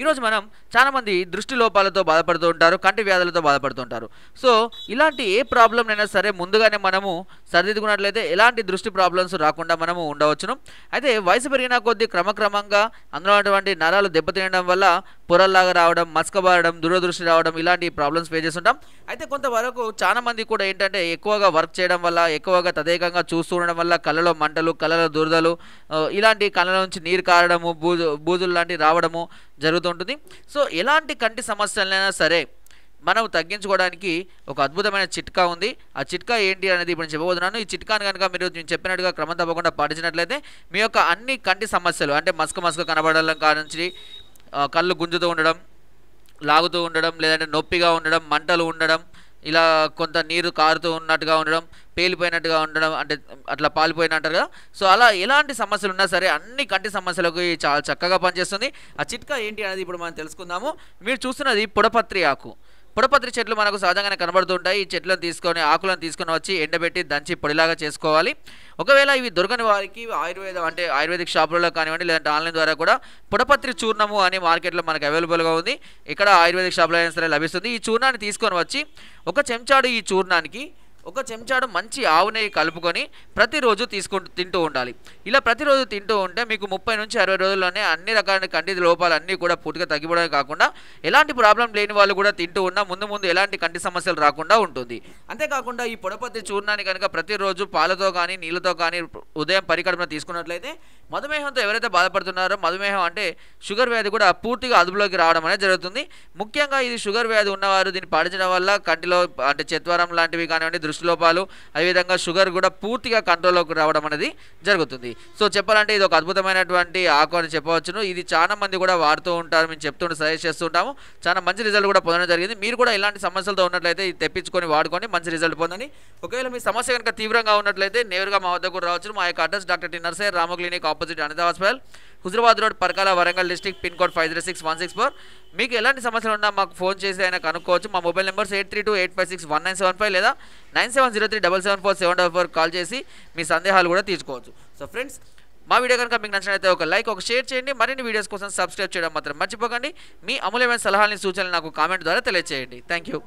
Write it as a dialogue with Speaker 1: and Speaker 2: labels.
Speaker 1: ఈరోజు మనం చాలామంది దృష్టి లోపాలతో బాధపడుతూ ఉంటారు కంటి వ్యాధులతో బాధపడుతూ ఉంటారు. సో ఇలాంటి ఏ ప్రాబ్లం అయినా సరే ముందుగానే మనము సరిదిద్దుకున్నట్లయితే ఎలాంటి దృష్టి ప్రాబ్లమ్స్ రాకుండా మనము ఉండవచ్చును. అయితే వయసు పెరిగిన కొద్దీ క్రమక్రమంగా అందులో ఉన్నటువంటి నరాలు దెబ్బతినడం వల్ల పొరల్లాగా రావడం మస్కబారడం దూరదృష్టి రావడం ఇలాంటి ప్రాబ్లమ్స్ ఫేస్ చేస్తుంటాం. అయితే కొంతవరకు చాలా మంది కూడా ఏంటంటే ఎక్కువగా వర్క్ చేయడం వల్ల ఎక్కువగా తదేకంగా చూస్తూ ఉండడం వల్ల కళ్ళలో మంటలు కళ్ళలో దురదలు ఇలాంటి కళ్ళ నుంచి నీరు కారడము బూజు బూజులు లాంటివి రావడము జరుగుతుంటుంది. సో ఎలాంటి కంటి సమస్యలైనా సరే మనం తగ్గించుకోవడానికి ఒక అద్భుతమైన చిట్కా ఉంది. ఆ చిట్కా ఏంటి అనేది ఇప్పుడు నేను చెప్పబోతున్నాను. ఈ చిట్కాను కనుక మీరు నేను చెప్పినట్టుగా క్రమం తప్పకుండా పాటించినట్లయితే మీ యొక్క అన్ని కంటి సమస్యలు అంటే మస్క మస్క కనబడడం కానించి కళ్ళు గుంజుతూ ఉండడం లాగుతూ ఉండడం లేదంటే నొప్పిగా ఉండడం మంటలు ఉండడం ఇలా కొంత నీరు కారుతూ ఉన్నట్టుగా ఉండడం పేలిపోయినట్టుగా ఉండడం అంటే అట్లా పాలిపోయిన కదా. సో అలా ఎలాంటి సమస్యలు ఉన్నా సరే అన్ని కంటి సమస్యలకు చాలా చక్కగా పనిచేస్తుంది. ఆ చిట్కా ఏంటి అనేది ఇప్పుడు మనం తెలుసుకుందాము. మీరు చూస్తున్నది పొడపత్రి ఆకు. పొడపత్రి చెట్లు మనకు సహజంగానే కనబడుతుంటాయి. ఈ చెట్లను తీసుకొని ఆకులను తీసుకొని వచ్చి ఎండబెట్టి దంచి పొడిలాగా చేసుకోవాలి. ఒకవేళ ఇవి దొరకని వారికి ఆయుర్వేదం అంటే ఆయుర్వేదిక్ షాపులలో కానివ్వండి లేదంటే ఆన్లైన్ ద్వారా కూడా పొడపత్రి చూర్ణము అని మార్కెట్లో మనకు అవైలబుల్గా ఉంది. ఇక్కడ ఆయుర్వేదిక్ షాపులో అయినా సరే లభిస్తుంది. ఈ చూర్ణాన్ని తీసుకొని వచ్చి ఒక చెంచాడు ఈ చూర్ణానికి ఒక చెంచాడు మంచి ఆవు నెయ్యి కలుపుకొని ప్రతిరోజు తీసుకుంటూ తింటూ ఉండాలి. ఇలా ప్రతిరోజు తింటూ ఉంటే మీకు ముప్పై నుంచి అరవై రోజుల్లోనే అన్ని రకాల కంటి లోపాలు అన్నీ కూడా పూర్తిగా తగ్గిపోవడమే కాకుండా ఎలాంటి ప్రాబ్లం లేని వాళ్ళు కూడా తింటూ ఉన్నా ముందు ముందు ఎలాంటి కంటి సమస్యలు రాకుండా ఉంటుంది. అంతేకాకుండా ఈ పొడపత్తి చూర్ణాన్ని కనుక ప్రతిరోజు పాలతో కానీ నీళ్ళతో కానీ ఉదయం పరికడమ తీసుకున్నట్లయితే మధుమేహంతో ఎవరైతే బాధపడుతున్నారో మధుమేహం అంటే షుగర్ వ్యాధి కూడా పూర్తిగా అదుపులోకి రావడం అనేది జరుగుతుంది. ముఖ్యంగా ఇది షుగర్ వ్యాధి ఉన్నవారు దీన్ని పాటించడం వల్ల కంటిలో అంటే చెత్వరం లాంటివి కానివ్వండి దృష్టి లోపాలు అదేవిధంగా షుగర్ కూడా పూర్తిగా కంట్రోల్లోకి రావడం అనేది జరుగుతుంది. సో చెప్పాలంటే ఇది ఒక అద్భుతమైనటువంటి ఆకు అని చెప్పవచ్చును. ఇది చాలా మంది కూడా వాడుతూ ఉంటారు. మేము చెప్తుంటే సజెస్ట్ చేస్తుంటాము చాలా మంచి రిజల్ట్ కూడా పొందడం జరిగింది. మీరు కూడా ఇలాంటి సమస్యలతో ఉన్నట్లయితే ఇది తెప్పించుకొని వాడుకొని మంచి రిజల్ట్ పొందండి. ఒకవేళ మీ సమస్య కనుక తీవ్రంగా ఉన్నట్లయితే నేరుగా మా వద్దకు రావచ్చు మా యొక్క address doctor T Narse Rama clinic opposite Anitha hospital Huzurabad road Parakala Warangal district pin code five zero six one six four మీకు ఎలాంటి సమస్యలు ఉన్నా మాకు ఫోన్ చేసి అయినా కనుక్కోవచ్చు. మా mobile numbers eight three two eight five six one nine seven five లేదా nine seven zero three double seven four seven double four call చేసి మీ సందేహాలు కూడా తీసుకోవచ్చు. సో ఫ్రెండ్స్ మా వీడియో కనుక మీకు నచ్చినట్లయితే ఒక లైక్ ఒక షేర్ చేయండి. మరిన్ని వీడియోస్ కోసం సబ్స్క్రైబ్ చేయడం మాత్రం మర్చిపోకండి. మీ అమూల్యమైన సలహాలని సూచనలు నాకు కామెంట్ ద్వారా తెలియజేయండి థ్యాంక్ యూ